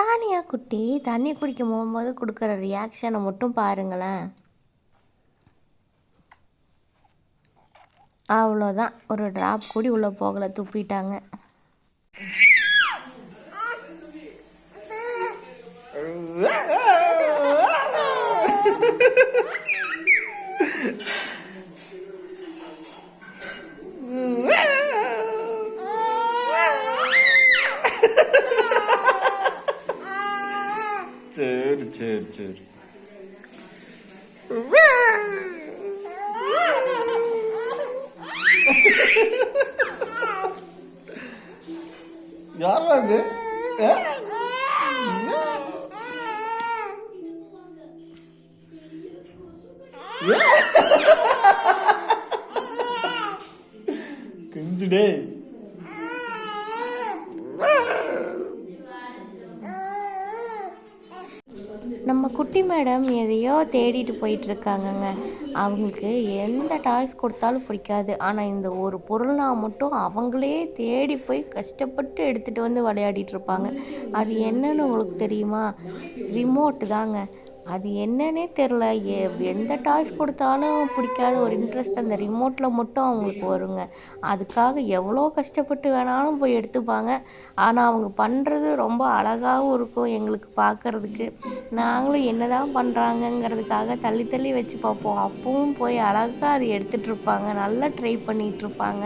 தானியா குட்டி தண்ணி குடிக்க போகும்போது கொடுக்குற ரியாக்ஷனை மட்டும் பாருங்களேன். அவ்வளோதான் ஒரு ட்ராப் கூடி உள்ளே போகலை. துப்பிட்டாங்க. சரி சரி சரி யாரா அது ஆ? கெஞ்சுடே நம்ம குட்டி மேடம் எதையோ தேடிட்டு போயிட்டு இருக்காங்கங்க அவங்களுக்கு எந்த டாய்ஸ் கொடுத்தாலும் பிடிக்காது. ஆனால் இந்த ஒரு பொருள்னா மட்டும் அவங்களே தேடி போய் கஷ்டப்பட்டு எடுத்துகிட்டு வந்து விளையாடிட்டு இருப்பாங்க. அது என்னன்னு உங்களுக்கு தெரியுமா? ரிமோட்டு தாங்க. அது என்னன்னே தெரில. எ எந்த டாய்ஸ் கொடுத்தாலும் பிடிக்காத ஒரு இன்ட்ரெஸ்ட் அந்த ரிமோட்டில் மட்டும் அவங்களுக்கு வருங்க. அதுக்காக எவ்வளோ கஷ்டப்பட்டு வேணாலும் போய் எடுத்துப்பாங்க. ஆனால் அவங்க பண்ணுறது ரொம்ப அழகாகவும் இருக்கும் எங்களுக்கு பார்க்கறதுக்கு நாங்களும் என்னதான் பண்ணுறாங்கங்கிறதுக்காக தள்ளி தள்ளி வச்சு பார்ப்போம். அப்பவும் போய் அழகாக அது எடுத்துகிட்டு இருப்பாங்க. நல்லா ட்ரை பண்ணிகிட்ருப்பாங்க